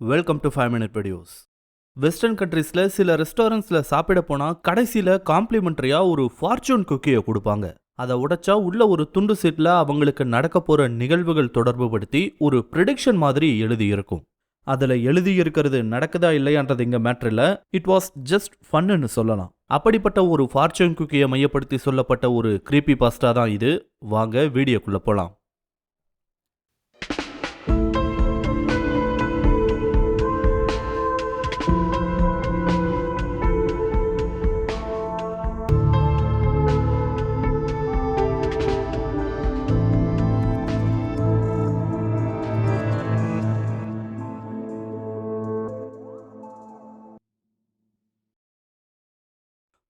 Welcome to five minute videos western கண்ட்ரீஸில் சில ரெஸ்டாரண்ட்ஸில் சாப்பிட போனால் கடைசியில் காம்ப்ளிமெண்ட்ரியாக ஒரு ஃபார்ச்சூன் குக்கியை கொடுப்பாங்க. அதை உடைச்சா உள்ள ஒரு துண்டு சீட்டில் அவங்களுக்கு நடக்க போகிற நிகழ்வுகள் தொடர்பு படுத்தி ஒரு ப்ரிடிக்ஷன் மாதிரி எழுதியிருக்கும் அதில் எழுதி இருக்கிறது நடக்குதா இல்லையான்றது இங்கே மேட்ரில் இட் வாஸ் ஜஸ்ட் ஃபன்னுன்னு சொல்லலாம். அப்படிப்பட்ட ஒரு ஃபார்ச்சூன் குக்கியை மையப்படுத்தி சொல்லப்பட்ட ஒரு கிரீப்பி பாஸ்டா தான் இது. வாங்க வீடியோக்குள்ளே போகலாம்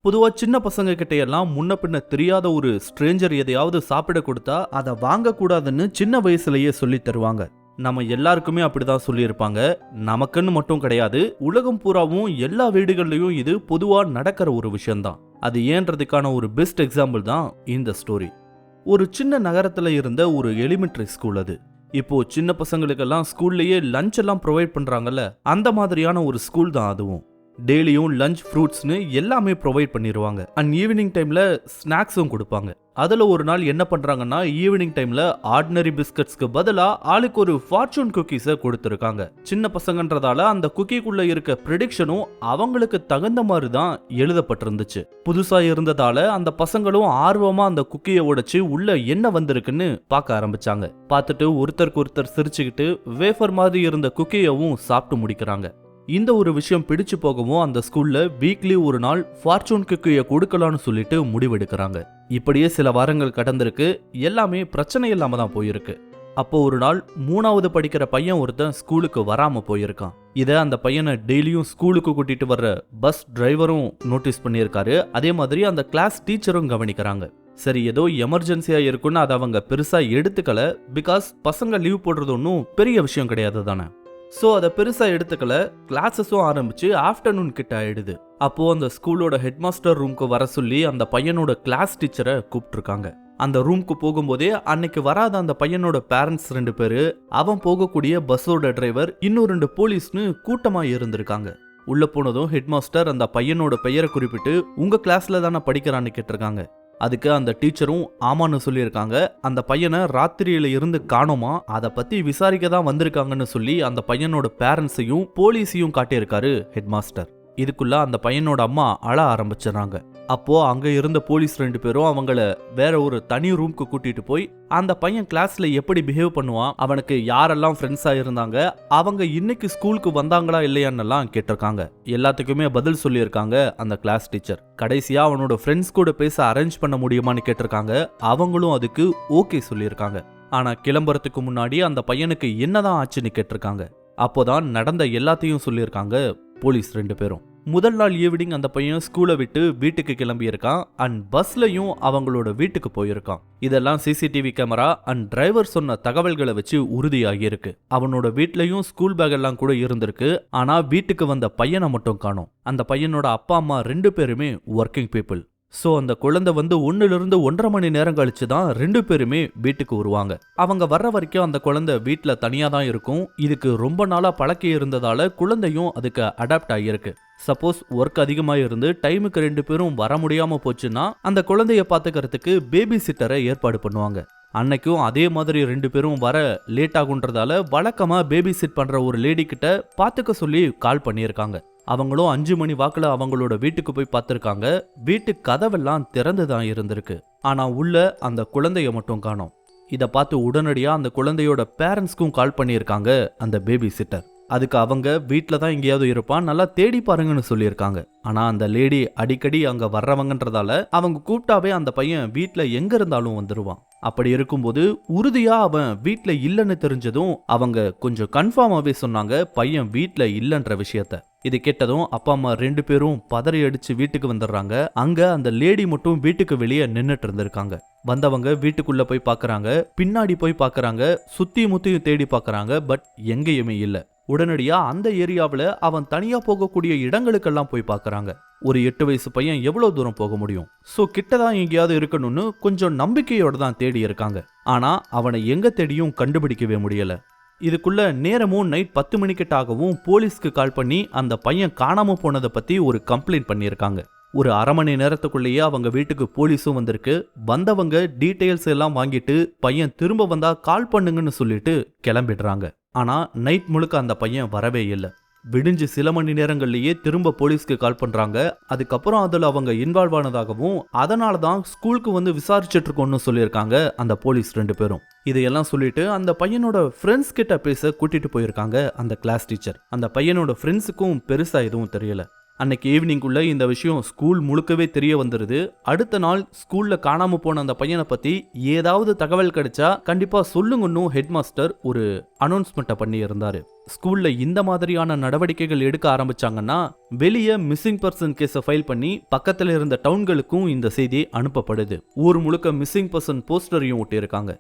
பொதுவாக சின்ன பசங்க கிட்ட எல்லாம் முன்ன பின்ன தெரியாத ஒரு ஸ்ட்ரேஞ்சர் எதையாவது சாப்பிட கொடுத்தா அதை வாங்கக்கூடாதுன்னு சின்ன வயசுலயே சொல்லி தருவாங்க. நம்ம எல்லாருக்குமே அப்படிதான் சொல்லியிருப்பாங்க. நமக்குன்னு மட்டும் கிடையாது உலகம் பூராவும் எல்லா வீடுகள்லையும் இது பொதுவாக நடக்கிற ஒரு விஷயம்தான். அது ஏன்றதுக்கான ஒரு பெஸ்ட் எக்ஸாம்பிள் தான் இந்த ஸ்டோரி ஒரு சின்ன நகரத்தில் இருந்த ஒரு எலிமெண்ட்ரி ஸ்கூல் அது. இப்போ சின்ன பசங்களுக்கெல்லாம் ஸ்கூல்லையே லஞ்ச் எல்லாம் ப்ரொவைட் பண்ணுறாங்கல்ல அந்த மாதிரியான ஒரு ஸ்கூல் தான் அதுவும். டெய்லியும் லஞ்ச் ஃப்ரூட்ஸ்னு எல்லாமே ப்ரொவைட் பண்ணிடுவாங்க அண்ட் ஈவினிங் டைமில் ஸ்நாக்ஸும் கொடுப்பாங்க. அதில் ஒரு நாள் என்ன பண்ணுறாங்கன்னா ஈவினிங் டைமில் ஆர்டினரி பிஸ்கட்ஸ்க்கு பதிலாக ஆளுக்கு ஒரு ஃபார்ச்சூன் குக்கீஸை கொடுத்துருக்காங்க. சின்ன பசங்கன்றதால அந்த குக்கிக்குள்ளே இருக்க ப்ரிடிக்ஷனும் அவங்களுக்கு தகுந்த மாதிரி தான் எழுதப்பட்டிருந்துச்சு. புதுசாக இருந்ததால அந்த பசங்களும் ஆர்வமாக அந்த குக்கியை உடைச்சி உள்ள என்ன வந்திருக்குன்னு பார்க்க ஆரம்பிச்சாங்க. பார்த்துட்டு ஒருத்தருக்கு ஒருத்தர் சிரிச்சுக்கிட்டு வேஃபர் மாதிரி இருந்த குக்கியவும் சாப்பிட்டு முடிக்கிறாங்க. இந்த ஒரு விஷயம் பிடிச்சு போகவும் அந்த ஸ்கூல்ல வீக்லி ஒரு நாள் ஃபார்ச்சூன் குக்கியை கொடுக்கலாம்னு சொல்லிட்டு முடிவெடுக்கிறாங்க. இப்படியே சில வாரங்கள் கடந்திருக்கு. எல்லாமே பிரச்சனை இல்லாம தான் போயிருக்கு. அப்போ ஒரு நாள் மூணாவது படிக்கிற பையன் ஒருத்தன் ஸ்கூலுக்கு வராம போயிருக்கான். இதை அந்த பையனை டெய்லியும் ஸ்கூலுக்கு கூட்டிட்டு வர்ற பஸ் டிரைவரும் நோட்டீஸ் பண்ணியிருக்காரு. அதே மாதிரி அந்த கிளாஸ் டீச்சரும் கவனிக்கிறாங்க. சரி ஏதோ எமர்ஜென்சியா இருக்குன்னு அதை அவங்க பெருசா எடுத்துக்கல. பிகாஸ் பசங்க லீவ் போடுறது ஒன்றும் பெரிய விஷயம் கிடையாது தானே. ஸோ அதை பெருசாக எடுத்துக்கல. கிளாஸஸும் ஆரம்பிச்சு ஆஃப்டர்நூன் கிட்ட ஆயிடுது. அப்போது அந்த ஸ்கூலோட ஹெட் மாஸ்டர் ரூம்க்கு வர சொல்லி அந்த பையனோட கிளாஸ் டீச்சரை கூப்பிட்டுருக்காங்க. அந்த ரூம்க்கு போகும்போதே அன்னைக்கு வராத அந்த பையனோட பேரண்ட்ஸ் ரெண்டு பேர் அவன் போகக்கூடிய பஸ்ஸோட டிரைவர் இன்னும் ரெண்டு போலீஸ்னு கூட்டமாக இருந்திருக்காங்க. உள்ளே போனதும் ஹெட் மாஸ்டர் அந்த பையனோட பெயரை குறிப்பிட்டு உங்கள் கிளாஸில் தானே படிக்கிறான்னு கேட்டிருக்காங்க. அதுக்கு அந்த டீச்சரும் ஆமான்னு சொல்லியிருக்காங்க. அந்த பையனை ராத்திரியில இருந்து காணோமா? அதை பத்தி விசாரிக்க தான் வந்திருக்காங்கன்னு சொல்லி அந்த பையனோட பேரண்ட்ஸையும் போலீஸையும் காட்டியிருக்காரு ஹெட்மாஸ்டர் இதுக்குள்ள அந்த பையனோட அம்மா அழ ஆரம்பிச்சிடறாங்க. அப்போது அங்கே இருந்த போலீஸ் ரெண்டு பேரும் அவங்கள வேற ஒரு தனி ரூம்க்கு கூட்டிட்டு போய் அந்த பையன் கிளாஸில் எப்படி பிஹேவ் பண்ணுவான் அவனுக்கு யாரெல்லாம் ஃப்ரெண்ட்ஸாக இருந்தாங்க அவங்க இன்னைக்கு ஸ்கூலுக்கு வந்தாங்களா இல்லையான்னெல்லாம் கேட்டிருக்காங்க. எல்லாத்துக்குமே பதில் சொல்லியிருக்காங்க அந்த கிளாஸ் டீச்சர் கடைசியாக அவனோட ஃப்ரெண்ட்ஸ் கூட பேச அரேஞ்ச் பண்ண முடியுமான்னு கேட்டிருக்காங்க. அவங்களும் அதுக்கு ஓகே சொல்லியிருக்காங்க. ஆனால் கிளம்புறதுக்கு முன்னாடி அந்த பையனுக்கு என்னதான் ஆச்சுன்னு கேட்டிருக்காங்க. அப்போதான் நடந்த எல்லாத்தையும் சொல்லியிருக்காங்க போலீஸ் ரெண்டு பேரும். முதல் நாள் ஈவினிங் அந்த பையன் ஸ்கூலை விட்டு வீட்டுக்கு கிளம்பியிருக்கான். அண்ட் பஸ்லயும் அவங்களோட வீட்டுக்கு போயிருக்கான். இதெல்லாம் சிசிடிவி கேமரா அண்ட் டிரைவர் சொன்ன தகவல்களை வச்சு உறுதியாகியிருக்கு. அவனோட வீட்லயும் ஸ்கூல் பேக் எல்லாம் கூட இருந்திருக்கு. ஆனா வீட்டுக்கு வந்த பையனை மட்டும் காணும். அந்த பையனோட அப்பா அம்மா ரெண்டு பேருமே ஒர்க்கிங் பீப்புள் ஸோ அந்த குழந்தை வந்து ஒன்றுலேருந்து ஒன்றரை மணி நேரம் கழிச்சு தான் ரெண்டு பேருமே வீட்டுக்கு வருவாங்க. அவங்க வர்ற வரைக்கும் அந்த குழந்தை வீட்டில் தனியாக தான் இருக்கும். இதுக்கு ரொம்ப நாளாக பழக்கி இருந்ததால குழந்தையும் அதுக்கு அடாப்ட் ஆகியிருக்கு. சப்போஸ் ஒர்க் அதிகமாக இருந்து டைமுக்கு ரெண்டு பேரும் வர முடியாமல் போச்சுன்னா அந்த குழந்தைய பார்த்துக்கிறதுக்கு பேபி சிட்டரை ஏற்பாடு பண்ணுவாங்க. அன்னைக்கும் அதே மாதிரி ரெண்டு பேரும் வர லேட் ஆகுன்றதால வழக்கமாக பேபி சிட் பண்ணுற ஒரு லேடி கிட்ட பார்த்துக்க சொல்லி கால் பண்ணியிருக்காங்க. அவங்களும் அஞ்சு மணி வாக்கில் அவங்களோட வீட்டுக்கு போய் பார்த்துருக்காங்க வீட்டு கதவெல்லாம் திறந்து தான் இருந்திருக்கு. ஆனால் உள்ள அந்த குழந்தைய மட்டும் காணோம். இதை பார்த்து உடனடியாக அந்த குழந்தையோட பேரண்ட்ஸ்க்கும் கால் பண்ணியிருக்காங்க அந்த பேபி சிட்டர் அதுக்கு அவங்க வீட்டில் தான் எங்கேயாவது இருப்பான் நல்லா தேடி பாருங்கன்னு சொல்லியிருக்காங்க. ஆனால் அந்த லேடி அடிக்கடி அங்கே வர்றவங்கன்றதால அவங்க கூப்பிட்டாவே அந்த பையன் வீட்டில் எங்கே இருந்தாலும் வந்துடுவான் அப்படி இருக்கும்போது உறுதியா அவன் வீட்ல இல்லைன்னு தெரிஞ்சதும் அவங்க கொஞ்சம் கன்ஃபார்மாவே சொன்னாங்க பையன் வீட்ல இல்லைன்ற விஷயத்த. இது கேட்டதும் அப்பா அம்மா ரெண்டு பேரும் பதறி அடிச்சு வீட்டுக்கு வந்துடுறாங்க. அங்க அந்த லேடி மட்டும் வீட்டுக்கு வெளியே நின்னுட்டு இருந்திருக்காங்க. வந்தவங்க வீட்டுக்குள்ள போய் பார்க்குறாங்க பின்னாடி போய் பார்க்குறாங்க சுத்தி முத்தியும் தேடி பார்க்குறாங்க பட் எங்கேயுமே இல்லை. உடனடியாக அந்த ஏரியாவில் அவன் தனியாக போகக்கூடிய இடங்களுக்கெல்லாம் போய் பார்க்குறாங்க. ஒரு எட்டு வயசு பையன் எவ்வளோ தூரம் போக முடியும்? சோ கிட்டதான் எங்கேயாவது இருக்கணும்னு கொஞ்சம் நம்பிக்கையோடு தான் தேடி இருக்காங்க. ஆனால் அவனை எங்கே தேடியும் கண்டுபிடிக்கவே முடியல. இதுக்குள்ள நேரமும் நைட் பத்து மணிக்கிட்டாகவும் போலீஸ்க்கு கால் பண்ணி அந்த பையன் காணாமல் போனதை பற்றி ஒரு கம்ப்ளைண்ட் பண்ணியிருக்காங்க. ஒரு அரை மணி நேரத்துக்குள்ளேயே அவங்க வீட்டுக்கு போலீஸும் வந்திருக்கு. வந்தவங்க டீட்டெயில்ஸ் எல்லாம் வாங்கிட்டு பையன் திரும்ப வந்தா கால் பண்ணுங்கன்னு சொல்லிட்டு கிளம்பிடுறாங்க. ஆனால் நைட் முழுக்க அந்த பையன் வரவே இல்லை. விடிஞ்சு சில மணி நேரங்கள்லேயே திரும்ப போலீஸ்க்கு கால் பண்ணுறாங்க அதுக்கப்புறம் அதில் அவங்க இன்வால்வ் ஆனதாகவும் அதனால தான் ஸ்கூலுக்கு வந்து விசாரிச்சுட்டு இருக்கோம்னு சொல்லியிருக்காங்க அந்த போலீஸ் ரெண்டு பேரும். இதையெல்லாம் சொல்லிட்டு அந்த பையனோட ஃப்ரெண்ட்ஸ் கிட்ட பேச கூட்டிட்டு போயிருக்காங்க அந்த கிளாஸ் டீச்சர் அந்த பையனோட ஃப்ரெண்ட்ஸுக்கும் பெருசா எதுவும் தெரியல. அன்னைக்கு ஈவினிங்குள்ளே இந்த விஷயம் ஸ்கூல் முழுக்கவே தெரிய வந்துடுது அடுத்த நாள் ஸ்கூலில் காணாமல் போன அந்த பையனை பற்றி ஏதாவது தகவல் கிடைச்சா கண்டிப்பாக சொல்லுங்கன்னு ஹெட் மாஸ்டர் ஒரு அனௌன்ஸ்மெண்ட்டை பண்ணியிருந்தார். ஸ்கூலில் இந்த மாதிரியான நடவடிக்கைகள் எடுக்க ஆரம்பிச்சாங்கன்னா வெளியே மிஸ்ஸிங் பர்சன் கேஸை ஃபைல் பண்ணி பக்கத்தில் இருந்த டவுன்களுக்கும் இந்த செய்தி அனுப்பப்படுது. ஊர் முழுக்க மிஸ்ஸிங் பர்சன் போஸ்டரையும் ஒட்டியிருக்காங்க.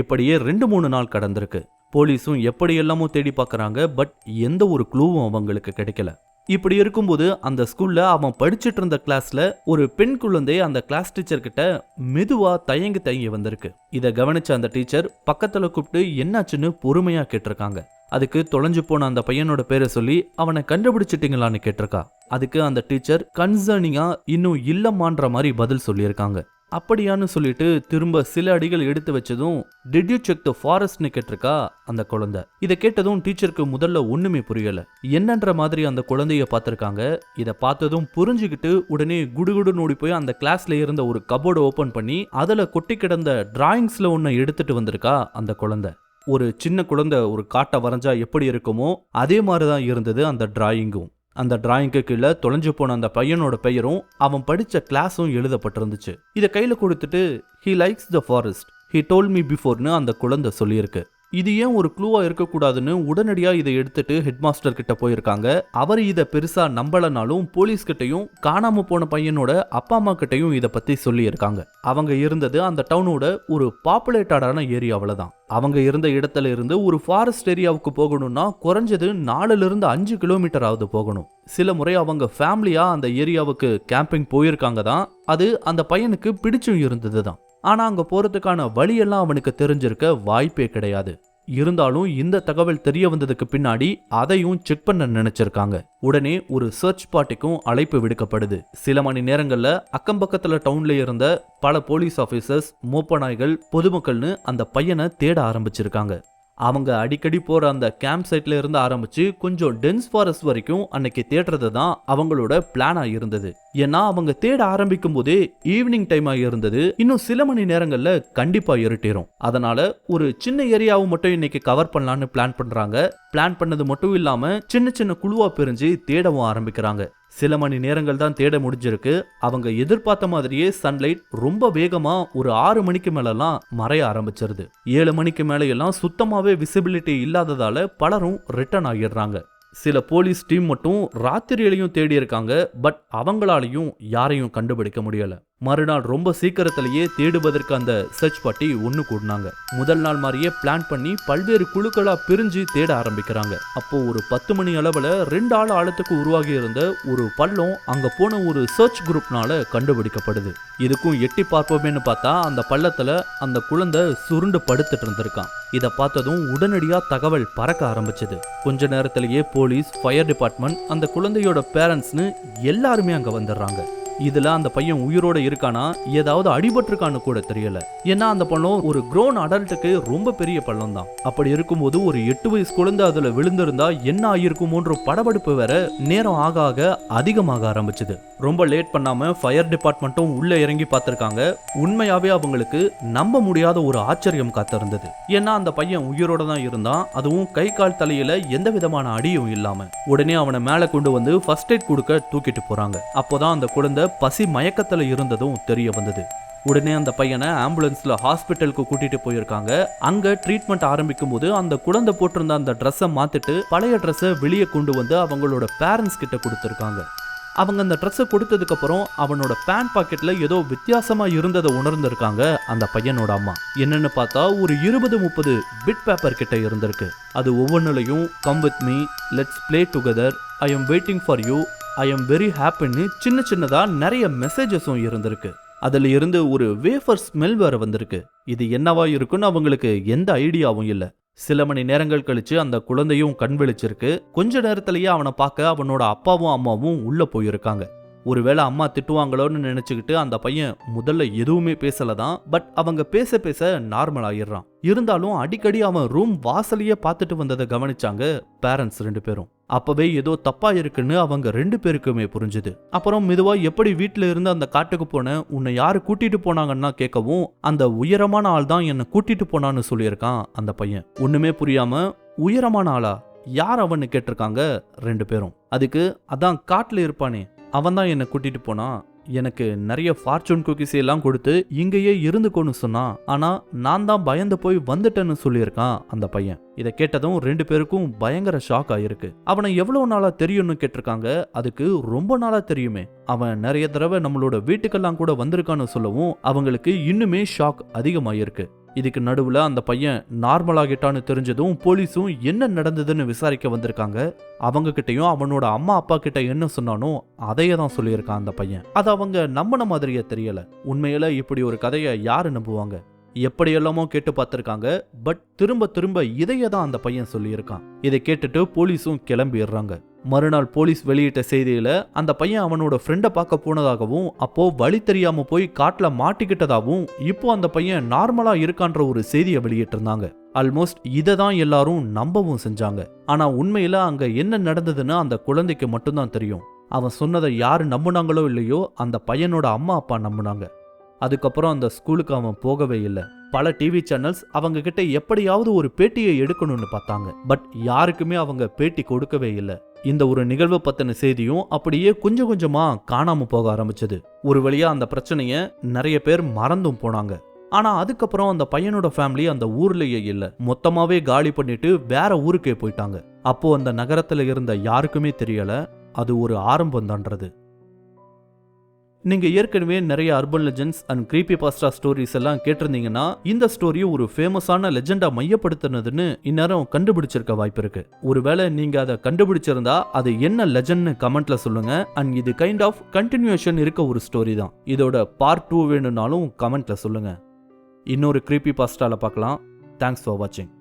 இப்படியே ரெண்டு மூணு நாள் கடந்திருக்கு. போலீஸும் எப்படி எல்லாமோ தேடி பார்க்குறாங்க பட் எந்த ஒரு க்ளூவும் அவங்களுக்கு கிடைக்கல. இப்படி இருக்கும்போது அந்த ஸ்கூல்ல அவன் படிச்சுட்டு இருந்த கிளாஸ்ல ஒரு பெண் குழந்தை அந்த கிளாஸ் டீச்சர் கிட்ட மெதுவா தயங்கி தயங்கி வந்திருக்கு. இதை கவனிச்ச அந்த டீச்சர் பக்கத்துல கூப்பிட்டு என்னாச்சுன்னு பொறுமையா கேட்டிருக்காங்க. அதுக்கு தொலைஞ்சு போன அந்த பையனோட பேரை சொல்லி அவனை கண்டுபிடிச்சிட்டீங்களான்னு கேட்டிருக்கா. அதுக்கு அந்த டீச்சர் கன்சர்னிங்கா இன்னும் இல்லம்மான்ற மாதிரி பதில் சொல்லியிருக்காங்க. அப்படியான்னு சொல்லிட்டு திரும்ப சில அடிகள் எடுத்து வச்சதும் டிட் யூ செக் த ஃபாரஸ்ட்னு கேட்டிருக்கா அந்த குழந்தை. இதை கேட்டதும் டீச்சருக்கு முதல்ல ஒண்ணுமே புரியல. என்னன்ற மாதிரி அந்த குழந்தைய பார்த்துருக்காங்க. இதை பார்த்ததும் புரிஞ்சுக்கிட்டு உடனே குடுகுடு நோடி போய் அந்த கிளாஸ்ல இருந்த ஒரு கபோர்டை ஓபன் பண்ணி அதுல கொட்டி கிடந்த டிராயிங்ஸ்ல ஒன்னு எடுத்துட்டு வந்திருக்கா அந்த குழந்தை. ஒரு சின்ன குழந்தை ஒரு காட்டை வரைஞ்சா எப்படி இருக்குமோ அதே மாதிரி தான் இருந்தது அந்த டிராயிங்கும் அந்த டிராயிங்க்கு கீழே தொலைஞ்சு போன அந்த பையனோட பெயரும் அவன் படிச்ச கிளாஸும் எழுதப்பட்டிருந்துச்சு. இதை கையில் கொடுத்துட்டு he likes the forest he told me பிஃபோர்னு அந்த குழந்தை சொல்லியிருக்கு. இது ஏன் ஒரு க்ளூவாக இருக்கக்கூடாதுன்னு உடனடியாக இதை எடுத்துட்டு ஹெட்மாஸ்டர் கிட்ட போயிருக்காங்க. அவர் இதை பெருசாக நம்பலனாலும் போலீஸ்கிட்டையும் காணாமல் போன பையனோட அப்பா அம்மா கிட்டையும் இதை பற்றி சொல்லியிருக்காங்க. அவங்க இருந்தது அந்த டவுனோட ஒரு பாப்புலேட்டடான ஏரியாவில் தான் அவங்க இருந்த இடத்துல இருந்து ஒரு ஃபாரஸ்ட் ஏரியாவுக்கு போகணும்னா குறைஞ்சது நாலுலேருந்து அஞ்சு கிலோமீட்டராவது போகணும். சில முறை அவங்க ஃபேமிலியாக அந்த ஏரியாவுக்கு கேம்பிங் போயிருக்காங்க தான். அது அந்த பையனுக்கு பிடிச்சும் இருந்தது தான். ஆனால் அங்கே போகிறதுக்கான வழியெல்லாம் அவனுக்கு தெரிஞ்சிருக்க வாய்ப்பே கிடையாது. இருந்தாலும் இந்த தகவல் தெரிய வந்ததுக்கு பின்னாடி அதையும் செக் பண்ண நினைச்சிருக்காங்க. உடனே ஒரு சர்ச் பார்ட்டிக்கும் அழைப்பு விடுக்கப்படுது. சில மணி நேரங்களில் அக்கம் பக்கத்துல டவுன்ல இருந்த பல போலீஸ் ஆஃபீஸர்ஸ் மோப்ப நாய்கள் பொதுமக்கள்னு அந்த பையனை தேட ஆரம்பிச்சிருக்காங்க. அவங்க அடிக்கடி போகிற அந்த கேம்ப் சைட்ல இருந்து ஆரம்பிச்சு கொஞ்சம் டென்ஸ் ஃபாரஸ்ட் வரைக்கும் அன்னைக்கு தேடுறது தான் அவங்களோட பிளானாக இருந்தது. ஏன்னா அவங்க தேட ஆரம்பிக்கும் போதே ஈவினிங் டைம் இருந்தது. இன்னும் சில மணி நேரங்கள்ல கண்டிப்பா இருட்டிரும் அதனால ஒரு சின்ன ஏரியாவை மட்டும் இன்னைக்கு கவர் பண்ணலான்னு பிளான் பண்றாங்க. பிளான் பண்ணது மட்டும் இல்லாம சின்ன சின்ன குழுவா பிரிஞ்சு தேடவும் ஆரம்பிக்கிறாங்க. சில மணி நேரங்கள் தான் தேட முடிஞ்சிருக்கு. அவங்க எதிர்பார்த்த மாதிரியே சன்லைட் ரொம்ப வேகமா ஒரு ஆறு மணிக்கு மேலலாம் மறைய ஆரம்பிச்சிருது. ஏழு மணிக்கு மேல எல்லாம் சுத்தமாவே விசிபிலிட்டி இல்லாததால பலரும் ரிட்டர்ன் ஆகிடுறாங்க சில போலீஸ் டீம் மட்டும் ராத்திரியிலையும் தேடி இருக்காங்க பட் அவங்களாலையும் யாரையும் கண்டுபிடிக்க முடியலை. மறுநாள் ரொம்ப சீக்கிரத்திலேயே தேடுவதற்கு அந்த சர்ச் பார்ட்டி ஒன்று கூடினாங்க. முதல் நாள் மாதிரியே பிளான் பண்ணி பல்வேறு குழுக்களாக பிரிஞ்சு தேட ஆரம்பிக்கிறாங்க. அப்போ ஒரு பத்து மணி அளவில் ரெண்டு ஆள் ஆழத்துக்கு உருவாகி இருந்த ஒரு பள்ளம் அங்கே போன ஒரு சர்ச் குரூப்னால கண்டுபிடிக்கப்படுது. இதுக்கும் எட்டி பார்ப்போமேன்னு பார்த்தா அந்த பள்ளத்தில் அந்த குழந்தை சுருண்டு படுத்துட்டு இருந்திருக்கான். இதை பார்த்ததும் உடனடியாக தகவல் பறக்க ஆரம்பிச்சது. கொஞ்ச நேரத்திலேயே போலீஸ் ஃபயர் டிபார்ட்மெண்ட் அந்த குழந்தையோட பேரண்ட்ஸ்னு எல்லாருமே அங்கே வந்துடுறாங்க. இதுல அந்த பையன் உயிரோட இருக்கானா? ஏதாவது அடிபட்டிருக்கான்னு கூட தெரியல. ஏன்னா அந்த பள்ளம் ஒரு க்ரோன் அடல்ட்டுக்கு ரொம்ப பெரிய பள்ளம் தான் அப்படி இருக்கும்போது ஒரு எட்டு வயசு குழந்தை அதுல விழுந்திருந்தா என்ன ஆகியிருக்குமோன்ற படபடுப்பு வேற நேரம் ஆக ஆக அதிகமாக ஆரம்பிச்சது. ரொம்ப லேட் பண்ணாம ஃபயர் டிபார்ட்மெண்ட்டும் உள்ள இறங்கி பார்த்திருக்காங்க. உண்மையாவே அவங்களுக்கு நம்ப முடியாத ஒரு ஆச்சரியம் காத்திருந்தது. ஏன்னா அந்த பையன் உயிரோட தான் இருந்தான். அதுவும் கை கால் தலையில எந்த விதமான அடியும் இல்லாம. உடனே அவனை மேல கொண்டு வந்து ஃபர்ஸ்ட் எய்ட் கொடுக்க தூக்கிட்டு போறாங்க. அப்போதான் அந்த குழந்தை பசி மயக்கத்துல இருந்ததும் தெரிய வந்தது. உடனே அந்த பையனை ஆம்புலன்ஸ்ல ஹாஸ்பிட்டலுக்கு கூட்டிட்டு போயிருக்காங்க. அங்க ட்ரீட்மெண்ட் ஆரம்பிக்கும் போது அந்த குழந்தை போட்டிருந்த அந்த ட்ரெஸ்ஸை மாத்திட்டு பழைய ட்ரெஸ்ஸை வெளியே கொண்டு வந்து அவங்களோட பேரண்ட்ஸ் கிட்ட கொடுத்துருக்காங்க. அவங்க அந்த ட்ரெஸ்ஸை கொடுத்ததுக்கு அப்புறம் அவனோட பேண்ட் பாக்கெட்ல ஏதோ வித்தியாசமா இருந்ததை உணர்ந்திருக்காங்க அந்த பையனோட அம்மா. என்னன்னு பார்த்தா ஒரு இருபது முப்பது பிட் பேப்பர் கிட்ட இருந்திருக்கு. அது ஒவ்வொன்றுலையும் come with me let's play together I am waiting for you I am very ஹாப்பின்னு சின்ன சின்னதாக நிறைய மெசேஜஸும் இருந்திருக்கு. அதில் இருந்து ஒரு வேஃபர் ஸ்மெல் வேற வந்திருக்கு. இது என்னவா இருக்குன்னு அவங்களுக்கு எந்த ஐடியாவும் இல்லை. சில மணி நேரங்கள் கழிச்சு அந்த குழந்தையும் கண் விழிச்சிருக்கு. கொஞ்ச நேரத்திலேயே அவனை பார்க்க அவனோட அப்பாவும் அம்மாவும் உள்ள போயிருக்காங்க. ஒருவேளை அம்மா திட்டுவாங்களோன்னு நினைச்சுக்கிட்டு அந்த பையன் முதல்ல எதுவுமே பேசல தான் பட் அவங்க பேச பேச நார்மல் ஆயிடுறான். இருந்தாலும் அடிக்கடி அவன் ரூம் வாசலையே பார்த்துட்டு வந்ததை கவனிச்சாங்க பேரண்ட்ஸ் ரெண்டு பேரும். அப்பவே ஏதோ தப்பா இருக்குன்னு அவங்க ரெண்டு பேருக்குமே புரிஞ்சுது. அப்புறம் மெதுவா எப்படி வீட்டுல இருந்து அந்த காட்டுக்கு போன உன்னை யாரு கூட்டிட்டு போனாங்கன்னா கேட்கவும் அந்த உயரமான ஆள் தான் என்னை கூட்டிட்டு போனான்னு சொல்லியிருக்கான் அந்த பையன். ஒண்ணுமே புரியாம உயரமான ஆளா? யார் அவன்னு கேட்டிருக்காங்க? ரெண்டு பேரும். அதுக்கு அதான் காட்டுல இருப்பானே அவன் தான் என்னை கூட்டிட்டு போனான். எனக்கு நிறைய ஃபார்ச்சூன் குக்கீஸ் எல்லாம் கொடுத்து இங்கேயே இருந்துக்கோன்னு சொன்னான் ஆனா நான் தான் பயந்து போய் வந்துட்டேன்னு சொல்லியிருக்கான் அந்த பையன். இதை கேட்டதும் ரெண்டு பேருக்கும் பயங்கர ஷாக் ஆயிருக்கு. அவனை எவ்வளவு நாளா தெரியும்னு கேட்டிருக்காங்க அதுக்கு ரொம்ப நாளா தெரியுமே. அவன் நிறைய தடவை நம்மளோட வீட்டுக்கெல்லாம் கூட வந்திருக்கான்னு சொல்லவும் அவங்களுக்கு இன்னுமே ஷாக் அதிகமாயிருக்கு. இதுக்கு நடுவில் அந்த பையன் நார்மலாகிட்டான்னு தெரிஞ்சதும் போலீஸும் என்ன நடந்ததுன்னு விசாரிக்க வந்திருக்காங்க. அவங்க கிட்டையும் அவனோட அம்மா அப்பா கிட்ட என்ன சொன்னானோ அதையே தான் சொல்லியிருக்கான் அந்த பையன். அது அவங்க நம்பின மாதிரியே தெரியல. உண்மையில இப்படி ஒரு கதையை யாரு நம்புவாங்க? எப்படியெல்லாமோ கேட்டு பார்த்துருக்காங்க. பட் திரும்ப திரும்ப இதையே தான் அந்த பையன் சொல்லியிருக்கான். இதை கேட்டுட்டு போலீஸும் கிளம்பிடுறாங்க. மறுநாள் போலீஸ் வெளியிட்ட செய்தியில் அந்த பையன் அவனோட ஃப்ரெண்டை பார்க்க போனதாகவும் அப்போ வழி தெரியாமல் போய் காட்டில் மாட்டிக்கிட்டதாகவும் இப்போ அந்த பையன் நார்மலாக இருக்கான்ற ஒரு செய்தியை வெளியிட்டிருந்தாங்க. ஆல்மோஸ்ட் இதை தான் எல்லாரும் நம்பவும் செஞ்சாங்க. ஆனால் உண்மையில் அங்கே என்ன நடந்ததுன்னு அந்த குழந்தைக்கு மட்டும்தான் தெரியும். அவன் சொன்னதை யார் நம்புனாங்களோ இல்லையோ அந்த பையனோட அம்மா அப்பா நம்புனாங்க. அதுக்கப்புறம் அந்த ஸ்கூலுக்கு அவன் போகவே இல்லை. பல டிவி சேனல்ஸ் அவங்க கிட்ட எப்படியாவது ஒரு பேட்டியை எடுக்கணும்னு பார்த்தாங்க. பட் யாருக்குமே அவங்க பேட்டி கொடுக்கவே இல்லை. இந்த ஒரு நிகழ்வு பத்தின செய்தியும் அப்படியே கொஞ்சம் கொஞ்சமா காணாம போக ஆரம்பிச்சது. ஒரு வழியா அந்த பிரச்சனைய நிறைய பேர் மறந்தும் போனாங்க. ஆனா அதுக்கப்புறம் அந்த பையனோட ஃபேமிலி அந்த ஊர்லயே இல்ல. மொத்தமாவே காலி பண்ணிட்டு வேற ஊருக்கே போயிட்டாங்க. அப்போ அந்த நகரத்துல இருந்த யாருக்குமே தெரியல. அது ஒரு ஆரம்பம் தான்றது. நீங்கள் ஏற்கனவே நிறைய urban legends and creepypasta stories எல்லாம் கேட்டிருந்தீங்கன்னா இந்த ஸ்டோரியை ஒரு ஃபேமஸான லெஜெண்டா மையப்படுத்தினதுன்னு இந்நேரம் கண்டுபிடிச்சிருக்க வாய்ப்பு இருக்கு. ஒருவேளை நீங்கள் அதை கண்டுபிடிச்சிருந்தா அது என்ன லெஜெண்ட்னு கமெண்ட்ல சொல்லுங்க. அண்ட் இது கைண்ட் ஆஃப் கண்டினியூஷன் இருக்க ஒரு ஸ்டோரி தான். இதோட பார்ட் டூ வேணும்னாலும் கமெண்ட்ல சொல்லுங்க. இன்னொரு கிரீபி பாஸ்டால பார்க்கலாம். தேங்க்ஸ் ஃபார் வாட்சிங்